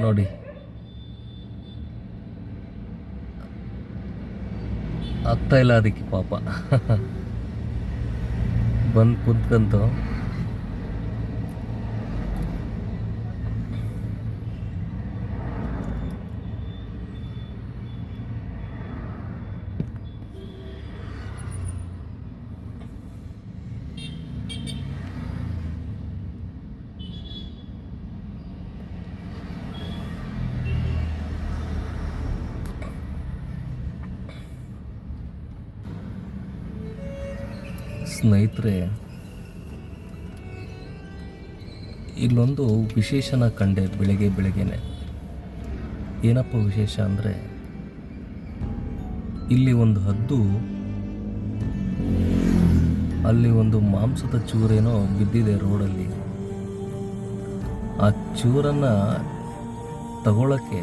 ನೋಡಿ. ಆಗ್ತಾ ಇಲ್ಲ ಅದಕ್ಕೆ ಪಾಪ. ಬಂದು ಕುಂತ್ಕಂತು. ಸ್ನೇಹಿತರೆ, ಇಲ್ಲೊಂದು ವಿಶೇಷನ ಕಂಡೆ ಬೆಳಗ್ಗೆ ಬೆಳಗ್ಗೆನೆ. ಏನಪ್ಪ ವಿಶೇಷ ಅಂದರೆ, ಇಲ್ಲಿ ಒಂದು ಹದ್ದು, ಅಲ್ಲಿ ಒಂದು ಮಾಂಸದ ಚೂರೇನೋ ಬಿದ್ದಿದೆ ರೋಡಲ್ಲಿ. ಆ ಚೂರನ್ನು ತಗೊಳ್ಳೋಕ್ಕೆ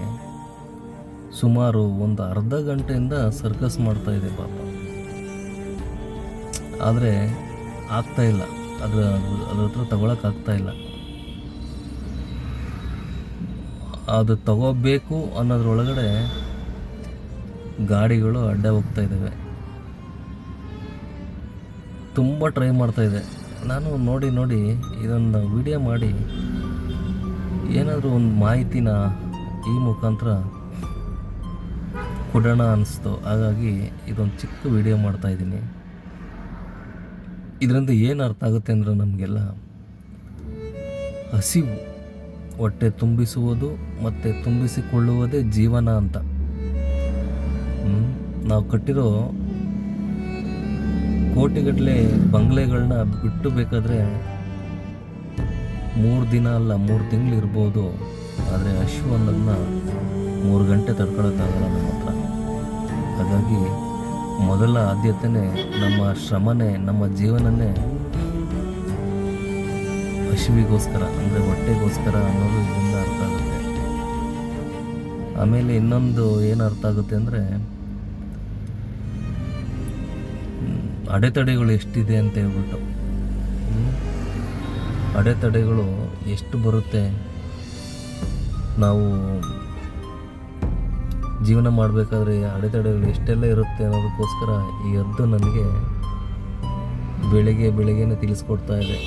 ಸುಮಾರು ಒಂದು ಅರ್ಧ ಗಂಟೆಯಿಂದ ಸರ್ಕಸ್ ಮಾಡ್ತಾ ಇದೆ ಪಾಪ. ಆದರೆ ಆಗ್ತಾ ಇಲ್ಲ. ಅದ್ರ ಅದ್ರ ಹತ್ರ ತಗೊಳಕ್ ಆಗ್ತಾ ಇಲ್ಲ. ಅದು ತಗೋಬೇಕು ಅನ್ನೋದ್ರೊಳಗಡೆ ಗಾಡಿಗಳು ಅಡ್ಡ ಹೋಗ್ತಾ ಇದ್ದಾವೆ ತುಂಬ ಟ್ರೈ ಮಾಡ್ತಾ ಇದೆ. ನಾನು ನೋಡಿ ನೋಡಿ ಇದೊಂದು ವಿಡಿಯೋ ಮಾಡಿ ಏನಾದರೂ ಒಂದು ಮಾಹಿತಿನ ಈ ಮುಖಾಂತರ ಕೊಡೋಣ ಅನ್ನಿಸ್ತು ಹಾಗಾಗಿ ಇದೊಂದು ಚಿಕ್ಕ ವಿಡಿಯೋ ಮಾಡ್ತಾ ಇದ್ದೀನಿ. ಇದರಿಂದ ಏನು ಅರ್ಥ ಆಗುತ್ತೆ ಅಂದರೆ ನಮಗೆಲ್ಲ ಹಸಿವು, ಹೊಟ್ಟೆ ತುಂಬಿಸುವುದು ಮತ್ತು ತುಂಬಿಸಿಕೊಳ್ಳುವುದೇ ಜೀವನ ಅಂತ? ನಾವು ಕಟ್ಟಿರೋ ಕೋಟಿಗಟ್ಟಲೆ ಬಂಗ್ಲೆಗಳನ್ನ ಬಿಟ್ಟು ಬೇಕಾದರೆ ಮೂರು ದಿನ ಅಲ್ಲ, ಮೂರು ತಿಂಗಳು ಇರ್ಬೋದು ಆದರೆ ಹಸಿವು ಅನ್ನೋದನ್ನ ಮೂರು ಗಂಟೆ ತಡ್ಕೊಳ್ಳೋಕ್ಕಾಗಲ್ಲ ನಮ್ಮ ಹತ್ರ ಹಾಗಾಗಿ ಮೊದಲ ಆದ್ಯತೆನೇ ನಮ್ಮ ಶ್ರಮನೇ, ನಮ್ಮ ಜೀವನನೇ ಹಸಿವಿಗೋಸ್ಕರ ಅಂದರೆ ಹೊಟ್ಟೆಗೋಸ್ಕರ ಅನ್ನೋದು ಇದರಿಂದ ಅರ್ಥ ಆಗುತ್ತೆ. ಆಮೇಲೆ ಇನ್ನೊಂದು ಏನು ಅರ್ಥ ಆಗುತ್ತೆ ಅಂದರೆ ಅಡೆತಡೆಗಳು ಎಷ್ಟಿದೆ ಅಂತ ಹೇಳ್ಬಿಟ್ಟು. ಅಡೆತಡೆಗಳು ಎಷ್ಟು ಬರುತ್ತೆ? ನಾವು ಜೀವನ ಮಾಡಬೇಕಾದ್ರೆ ಅಡೆತಡೆಗಳು ಎಷ್ಟೆಲ್ಲ ಇರುತ್ತೆ ಅನ್ನೋದಕ್ಕೋಸ್ಕರ ಈ ಅದ್ದು ನನಗೆ ಬೆಳಿಗ್ಗೆ ಬೆಳಿಗ್ಗೆನೆ ತಿಳಿಸ್ಕೊಡ್ತಾ ಇದೆ.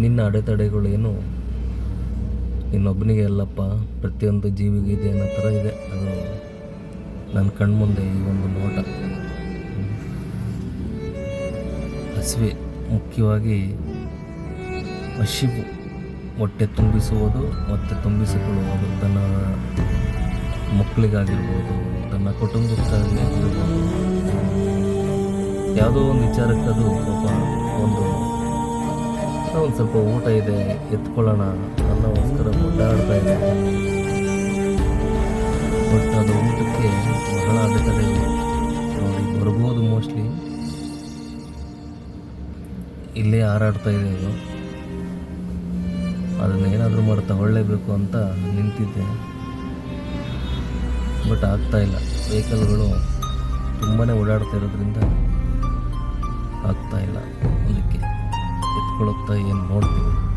ನಿನ್ನ ಅಡೆತಡೆಗಳು ಏನು? ಇನ್ನೊಬ್ಬನಿಗೆ ಅಲ್ಲಪ್ಪ, ಪ್ರತಿಯೊಂದು ಜೀವಿಗೂ ಇದೆ ಅನ್ನೋ ಥರ ಇದೆ. ಅದು ನನ್ನ ಕಣ್ಮುಂದೆ ಈ ಒಂದು ನೋಟ. ಹಸಿವೆ ಮುಖ್ಯವಾಗಿ ಹಸಿವು ಹೊಟ್ಟೆ ತುಂಬಿಸುವುದು ಮತ್ತು ತುಂಬಿಸಿಕೊಳ್ಳುವುದು ತನ್ನ ಮಕ್ಕಳಿಗಾಗಿರ್ಬೋದು, ತನ್ನ ಕುಟುಂಬಕ್ಕಾಗಿರ್ಬೋದು ಯಾವುದೋ ಒಂದು ವಿಚಾರಕ್ಕೆ ಅದು ಪಾಪ ಒಂದು ಒಂದು ಸ್ವಲ್ಪ ಊಟ ಇದೆ, ಎತ್ಕೊಳ್ಳೋಣ ಅನ್ನೋಸ್ಕರ ಓಡಾಡ್ತಾ ಇದೆ ಬಟ್ ಅದು ಊಟಕ್ಕೆ ಬಹಳ ಅಡೆತಡೆ ಬರ್ಬೋದು ಮೋಸ್ಟ್ಲಿ. ಇಲ್ಲೇ ಹಾರಾಡ್ತಾ ಇದೆ ಅದು ಅದನ್ನ ಏನಾದರೂ ಮಾಡಿ ತಗೊಳ್ಳೇಬೇಕು ಅಂತ ನಿಂತಿದ್ದೆ. ಬಟ್ ಆಗ್ತಾ ಇಲ್ಲ. ವೆಹಿಕಲ್ಗಳು ತುಂಬಾ ಓಡಾಡ್ತಾ ಇರೋದ್ರಿಂದ ಆಗ್ತಾ ಇಲ್ಲ. ಅದಕ್ಕೆ ಎತ್ಕೊಳ್ಳೋಗ್ತಾ ಏನು ನೋಡ್ತೀವಿ.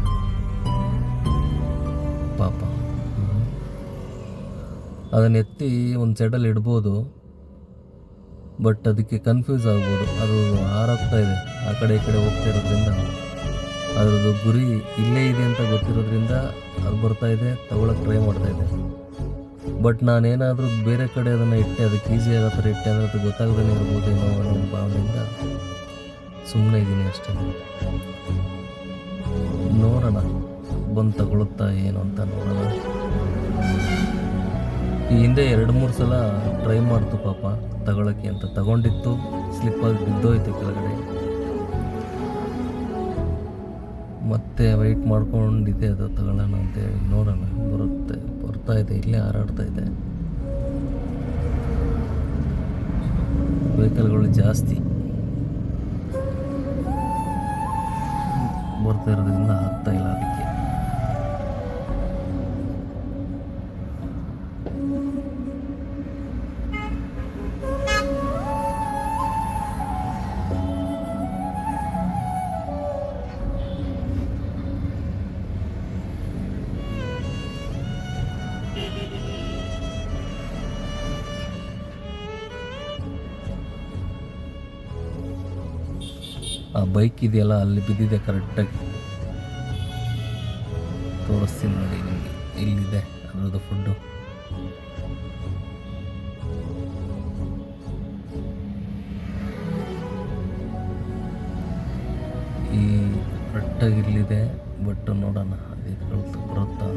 ಪಾಪ. ಅದನ್ನು ಎತ್ತಿ ಒಂದು ಸೈಡಲ್ಲಿ ಇಡ್ಬೋದು. ಬಟ್ ಅದಕ್ಕೆ ಕನ್ಫ್ಯೂಸ್ ಆಗ್ಬೋದು. ಅದು ಹಾರಾಗ್ತಾ ಇದೆ. ಆ ಕಡೆ ಈ ಕಡೆ ಹೋಗ್ತಾ ಇರೋದ್ರಿಂದ. ಅದ್ರದ್ದು ಗುರಿ ಇಲ್ಲೇ ಇದೆ ಅಂತ ಗೊತ್ತಿರೋದ್ರಿಂದ ಅದು ಬರ್ತಾ ಇದೆ. ತಗೊಳಕ್ಕೆ ಟ್ರೈ ಮಾಡ್ತಾ ಇದೆ. ಬಟ್ ನಾನೇನಾದರೂ ಬೇರೆ ಕಡೆ ಅದನ್ನು ಇಟ್ಟೆ, ಅದಕ್ಕೆ ಈಸಿ ಆಗೋ ಥರ ಇಟ್ಟೆ ಅಂದರೆ ಅದು ಗೊತ್ತಾಗದೇ ಇರ್ಬೋದೇನೋ ಅನ್ನೋ ಭಾವನೆಯಿಂದ ಸುಮ್ಮನೆ ಇದ್ದೀನಿ ಅಷ್ಟೇ. ನೋಡೋಣ ಬಂದು ತಗೊಳುತ್ತಾ ಏನು ಅಂತ ನೋಡೋಣ. ಈ ಹಿಂದೆ ಎರಡು ಮೂರು ಸಲ ಟ್ರೈ ಮಾಡ್ತು ಪಾಪ, ತಗೊಳಕ್ಕೆ ಅಂತ. ತಗೊಂಡಿತ್ತು ಸ್ಲಿಪ್ಪಾಗಿ ಬಿದ್ದೋಯ್ತು ಕೆಳಗಡೆ. ಮತ್ತೆ ವೆಯ್ಟ್ ಮಾಡ್ಕೊಂಡಿದೆ ಅದು ತಗೊಳ್ಳೋಣ ಅಂತೇಳಿ ನೋಡೋಣ, ಬರುತ್ತೆ. ಬರ್ತಾ ಇದೆ ಇಲ್ಲೇ ಹಾರಾಡ್ತಾ ಇದೆ. ವೆಹಿಕಲ್ಗಳು ಜಾಸ್ತಿ. ಬರ್ತಾ ಇರೋದ್ರಿಂದ ಆಗ್ತಾ ಇಲ್ಲ ಅದಕ್ಕೆ. ಆ ಬೈಕ್ ಇದೆಯಲ್ಲ, ಅಲ್ಲಿ ಬಿದ್ದಿದೆ ಕರೆಕ್ಟಾಗಿ ತೋರಿಸ್ತೀನಿ ನೋಡಿ ನಿಮಗೆ. ಇಲ್ಲಿದೆ ಅದರದ್ದು ಫುಡ್ಡು ಈ ಕರೆಕ್ಟಾಗಿ ಇಲ್ಲಿದೆ ಬಟ್ ನೋಡೋಣ. ಇದು ಬರುತ್ತಾ?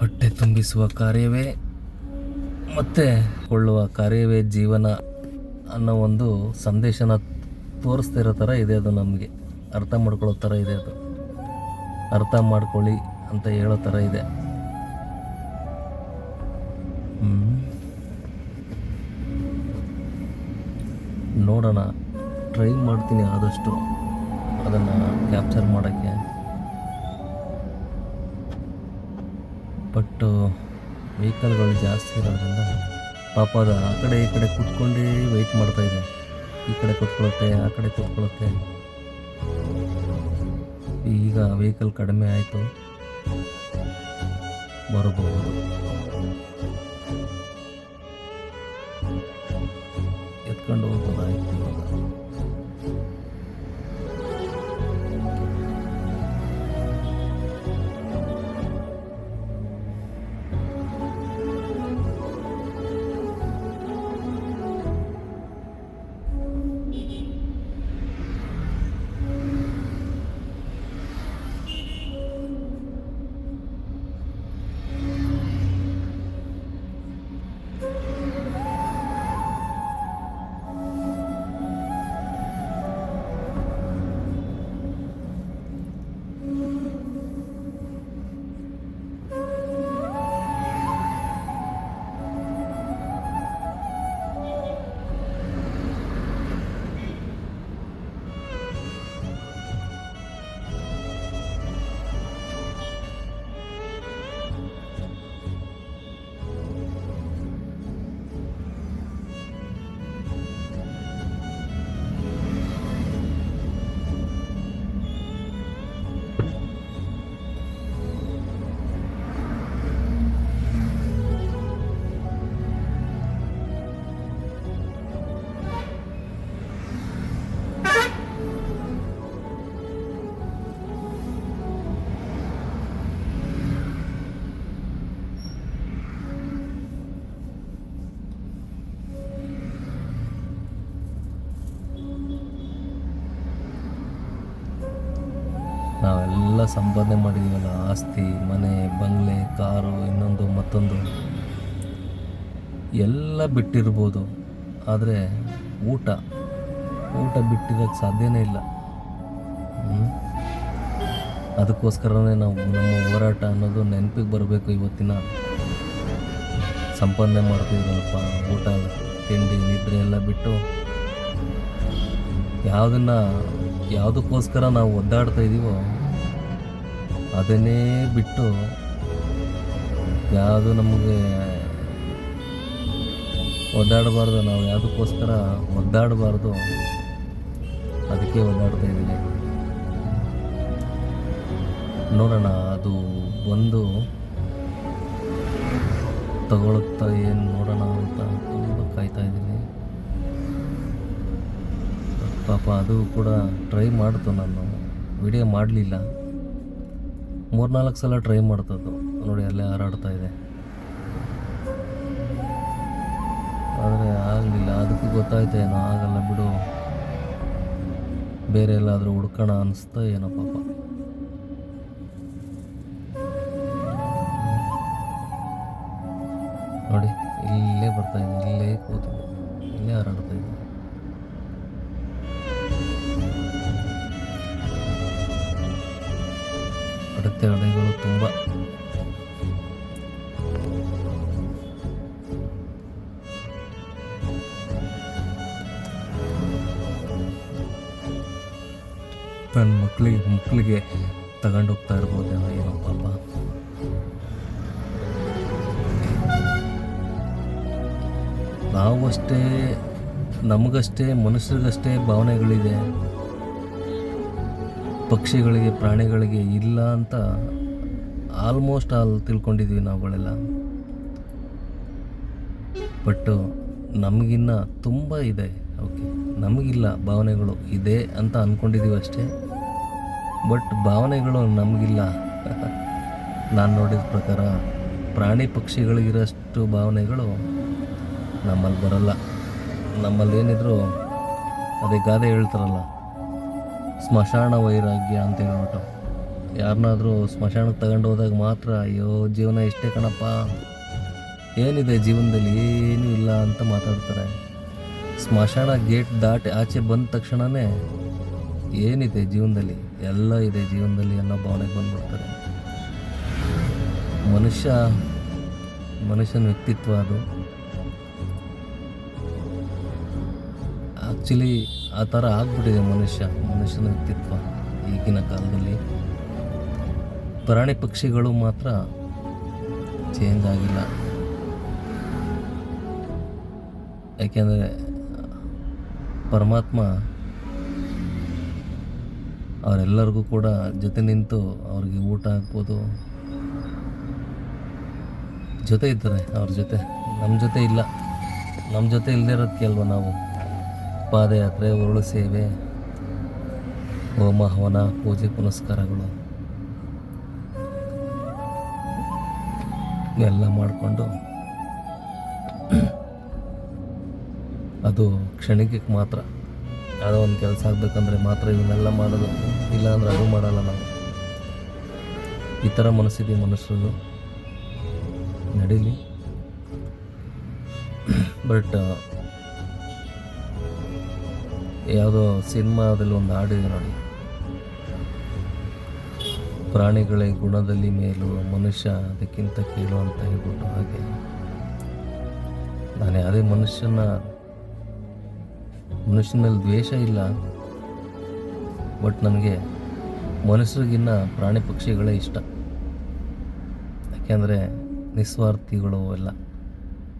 ಹೊಟ್ಟೆ ತುಂಬಿಸುವ ಕಾರ್ಯವೇ? ಮತ್ತೆ ಕೊಳ್ಳುವ ಕಾರ್ಯವೇ ಜೀವನ ಅನ್ನೋ ಒಂದು ಸಂದೇಶನ ತೋರಿಸ್ತಿರೋ ಥರ ಇದೆ ಅದು ನಮಗೆ. ಅರ್ಥ ಮಾಡ್ಕೊಳ್ಳೋ ಥರ ಇದೆ ಅದು. ಅರ್ಥ ಮಾಡ್ಕೊಳ್ಳಿ ಅಂತ ಹೇಳೋ ಥರ ಇದೆ. ನೋಡೋಣ. ಟ್ರೈ ಮಾಡ್ತೀನಿ ಆದಷ್ಟು ಅದನ್ನು ಕ್ಯಾಪ್ಚರ್ ಮಾಡೋಕ್ಕೆ. ಬಟ್ ವೆಹಿಕಲ್ಗಳು ಜಾಸ್ತಿ ಇರೋದ್ರಿಂದ ಪಾಪ ಅದು ಆ ಕಡೆ ಈ ಕಡೆ ಕುತ್ಕೊಂಡೇ ವೆಯ್ಟ್ ಮಾಡ್ತಾ ಇದೆ. ಈ ಕಡೆ ಕೂತ್ಕೊಳ್ಳುತ್ತೆ, ಆ ಕಡೆ ಕೂತ್ಕೊಳ್ಳುತ್ತೆ. ಈಗ ವೆಹಿಕಲ್ ಕಡಿಮೆ ಆಯಿತು. ಬರಬಹುದು. ಸಂಪಾದನೆ ಮಾಡಿದ್ದೀವಲ್ಲ ಆಸ್ತಿ, ಮನೆ, ಬಂಗ್ಲೆ, ಕಾರು, ಇನ್ನೊಂದು, ಮತ್ತೊಂದು. ಎಲ್ಲ ಬಿಟ್ಟಿರ್ಬೋದು. ಆದರೆ ಊಟ ಊಟ ಬಿಟ್ಟಿರೋಕ್ಕೆ ಸಾಧ್ಯನೇ ಇಲ್ಲ? ಅದಕ್ಕೋಸ್ಕರನೇ ನಾವು ನಮ್ಮ ಹೋರಾಟ ಅನ್ನೋದು ನೆನಪಿಗೆ ಬರಬೇಕು ಇವತ್ತಿನ. ಸಂಪಾದನೆ ಮಾಡ್ತಿದ್ರಲ್ಲಪ್ಪ, ಊಟ, ತಿಂಡಿ, ನಿದ್ರೆ ಎಲ್ಲ ಬಿಟ್ಟು. ಯಾವುದನ್ನು, ಯಾವುದಕ್ಕೋಸ್ಕರ ನಾವು ಒದ್ದಾಡ್ತಾ ಇದ್ದೀವೋ ಅದನ್ನೇ ಬಿಟ್ಟು ಯಾವುದು ನಮಗೆ ಒದ್ದಾಡಬಾರ್ದು, ನಾವು ಯಾವುದಕ್ಕೋಸ್ಕರ ಒದ್ದಾಡಬಾರ್ದು, ಅದಕ್ಕೆ ಒದ್ದಾಡ್ತಾ ಇದ್ದೀನಿ. ನೋಡೋಣ, ಅದು ಬಂದು ತಗೊಳುತ್ತಾ ಏನು ನೋಡೋಣ ಅಂತ ತುಂಬ ಕಾಯ್ತಾ ಇದ್ದೀನಿ. ಪಾಪ ಅದು ಕೂಡ ಟ್ರೈ ಮಾಡ್ತು ನಾನು. ವಿಡಿಯೋ ಮಾಡಲಿಲ್ಲ. ಮೂರ್ನಾಲ್ಕು ಸಲ ಟ್ರೈ ಮಾಡ್ತದ್ದು. ನೋಡಿ, ಅಲ್ಲೇ ಹಾರಾಡ್ತಾ ಇದೆ. ಆದರೆ ಆಗಲಿಲ್ಲ. ಅದಕ್ಕೆ ಗೊತ್ತಾಯ್ತು ಏನೋ ಆಗಲ್ಲ ಬಿಡು. ಬೇರೆ ಎಲ್ಲಾದರೂ ಹುಡ್ಕೋಣ ಅನಿಸ್ತಾ ಏನೋ ಪಾಪ. ನೋಡಿ, ಇಲ್ಲೇ ಬರ್ತಾ ಇದೆ. ಇಲ್ಲೇ ಕೂತಿದೆ. ಇಲ್ಲೇ ಹಾರಾಡ್ತಾ ಅಡೆತಡೆಗಳು ತುಂಬ. ನನ್ನ ಮಕ್ಕಳಿಗೆ ಮಕ್ಕಳಿಗೆ ತಗೊಂಡೋಗ್ತಾ ಇರ್ಬೋದೇನೋ ಏನೋ ಪಾಪ. ನಾವು ಅಷ್ಟೇ ನಮಗಷ್ಟೇ ಮನುಷ್ಯರಿಗಷ್ಟೇ ಭಾವನೆಗಳಿದೆ. ಪಕ್ಷಿಗಳಿಗೆ, ಪ್ರಾಣಿಗಳಿಗೆ ಇಲ್ಲ ಅಂತ ಆಲ್ಮೋಸ್ಟ್ ಆಲ್ ತಿಳ್ಕೊಂಡಿದ್ವಿ ನಾವುಗಳೆಲ್ಲ ಬಟ್ಟು ನಮಗಿನ್ನ ತುಂಬ ಇದೆ. ಓಕೆ ನಮಗಿಲ್ಲ, ಭಾವನೆಗಳು ಇದೆ ಅಂತ ಅಂದ್ಕೊಂಡಿದ್ದೀವಿ ಅಷ್ಟೇ. ಬಟ್ ಭಾವನೆಗಳು ನಮಗಿಲ್ಲ. ನಾನು ನೋಡಿದ ಪ್ರಕಾರ ಪ್ರಾಣಿ ಪಕ್ಷಿಗಳಿಗಿರೋಷ್ಟು ಭಾವನೆಗಳು ನಮ್ಮಲ್ಲಿ ಬರಲ್ಲ. ನಮ್ಮಲ್ಲಿ ಏನಿದ್ರು ಅದೇ ಗಾದೆ ಹೇಳ್ತಾರಲ್ಲ ಸ್ಮಶಾನ ವೈರಾಗ್ಯ ಅಂತ ಹೇಳ್ಬಿಟ್ಟು. ಯಾರನ್ನಾದರೂ ಸ್ಮಶಾನಕ್ಕೆ ತಗೊಂಡು ಹೋದಾಗ ಮಾತ್ರ, ಅಯ್ಯೋ, ಜೀವನ ಇಷ್ಟೇ ಕಣಪ್ಪ. ಏನಿದೆ ಜೀವನದಲ್ಲಿ? ಏನೂ ಇಲ್ಲ ಅಂತ ಮಾತಾಡ್ತಾರೆ. ಸ್ಮಶಾನ ಗೇಟ್ ದಾಟಿ ಆಚೆ ಬಂದ ತಕ್ಷಣವೇ ಏನಿದೆ ಜೀವನದಲ್ಲಿ? ಎಲ್ಲ ಇದೆ ಜೀವನದಲ್ಲಿ ಅನ್ನೋ ಭಾವನೆಗೆ ಬಂದ್ಬಿಡ್ತಾರೆ. ಮನುಷ್ಯ, ಮನುಷ್ಯನ ವ್ಯಕ್ತಿತ್ವ ಅದು. ಆ್ಯಕ್ಚುಲಿ ಆ ಥರ ಆಗ್ಬಿಟ್ಟಿದೆ ಮನುಷ್ಯ. ಮನುಷ್ಯನ ವ್ಯಕ್ತಿತ್ವ ಈಗಿನ ಕಾಲದಲ್ಲಿ. ಪ್ರಾಣಿ ಪಕ್ಷಿಗಳು ಮಾತ್ರ ಚೇಂಜ್ ಆಗಿಲ್ಲ. ಯಾಕೆಂದರೆ, ಪರಮಾತ್ಮ ಅವರೆಲ್ಲರಿಗೂ ಕೂಡ ಜೊತೆ ನಿಂತು ಅವ್ರಿಗೆ ಊಟ ಹಾಕ್ಬೋದು. ಜೊತೆ ಇದ್ದಾರೆ, ಅವ್ರ ಜೊತೆ. ನಮ್ಮ ಜೊತೆ ಇಲ್ಲ. ನಮ್ಮ ಜೊತೆ ಇಲ್ಲದೇ ಇರೋದಕ್ಕೆ ಅಲ್ವ ನಾವು? ಪಾದಯಾತ್ರೆ, ಉರುಳು ಸೇವೆ, ಹೋಮ, ಹವನ, ಪೂಜೆ, ಪುನಸ್ಕಾರಗಳು. ಎಲ್ಲ ಮಾಡಿಕೊಂಡು ಅದು ಕ್ಷಣಿಕಕ್ಕೆ ಮಾತ್ರ. ಯಾವುದೋ ಒಂದು ಕೆಲಸ ಆಗಬೇಕಂದ್ರೆ ಮಾತ್ರ ಇವನ್ನೆಲ್ಲ ಮಾಡೋದು. ಇಲ್ಲ ಅಂದ್ರೆ ಅದು ಮಾಡಲ್ಲ ನಾವು. ಈ ಥರ ಮನಸ್ಸಿದೆ ಮನುಷ್ಯರು ನಡೀಲಿ. ಬಟ್ ಯಾವುದೋ ಸಿನಿಮಾದಲ್ಲಿ ಒಂದು ಹಾಡಿದೆ ನೋಡಿ. ಪ್ರಾಣಿಗಳೇ ಗುಣದಲ್ಲಿ ಮೇಲು, ಮನುಷ್ಯ ಅದಕ್ಕಿಂತ ಕೀಳು ಅಂತ ಹೇಳ್ಬಿಟ್ಟು ಹಾಗೆ. ನಾನು ಯಾವುದೇ ಮನುಷ್ಯನ, ಮನುಷ್ಯನಲ್ಲಿ ದ್ವೇಷ ಇಲ್ಲ. ಬಟ್ ನನಗೆ ಮನುಷ್ಯರಿಗಿನ್ನ ಪ್ರಾಣಿ ಪಕ್ಷಿಗಳೇ ಇಷ್ಟ. ಯಾಕೆಂದರೆ ನಿಸ್ವಾರ್ಥಿಗಳು ಎಲ್ಲ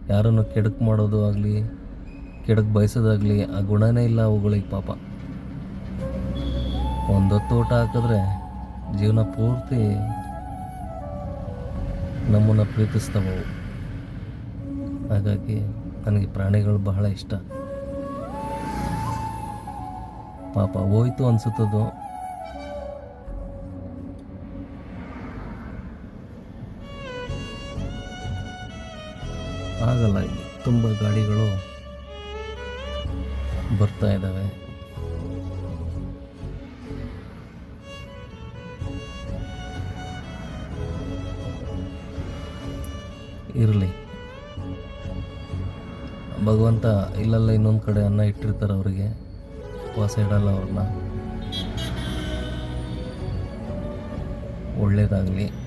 ಯಾರನ್ನು ಕೆಡಕು ಮಾಡೋದು ಆಗಲಿ ಕೆಡಕು ಬಯಸೋದಾಗಲಿ ಆ ಗುಣನೇ ಇಲ್ಲ ಅವುಗಳಿಗೆ ಪಾಪ. ಒಂದೊತ್ತು ಊಟ ಹಾಕಿದ್ರೆ ಜೀವನ ಪೂರ್ತಿ ನಮ್ಮನ್ನು ಪ್ರೀತಿಸ್ತವೆ ಹಾಗಾಗಿ ನನಗೆ ಪ್ರಾಣಿಗಳು ಬಹಳ ಇಷ್ಟ. ಪಾಪ ಹೋಯ್ತು ಅನಿಸುತ್ತದು. ಆಗಲ್ಲ ತುಂಬ ಗಾಡಿಗಳು ಬರ್ತಾ ಇದ್ದಾವೆ. ಇರಲಿ. ಭಗವಂತ ಇಲ್ಲೆಲ್ಲ ಇನ್ನೊಂದು ಕಡೆ ಅನ್ನ ಇಟ್ಟಿರ್ತಾರೆ ಅವರಿಗೆ. ಉಪವಾಸ ಇಡಲ್ಲ ಅವ್ರನ್ನ. ಒಳ್ಳೇದಾಗಲಿ.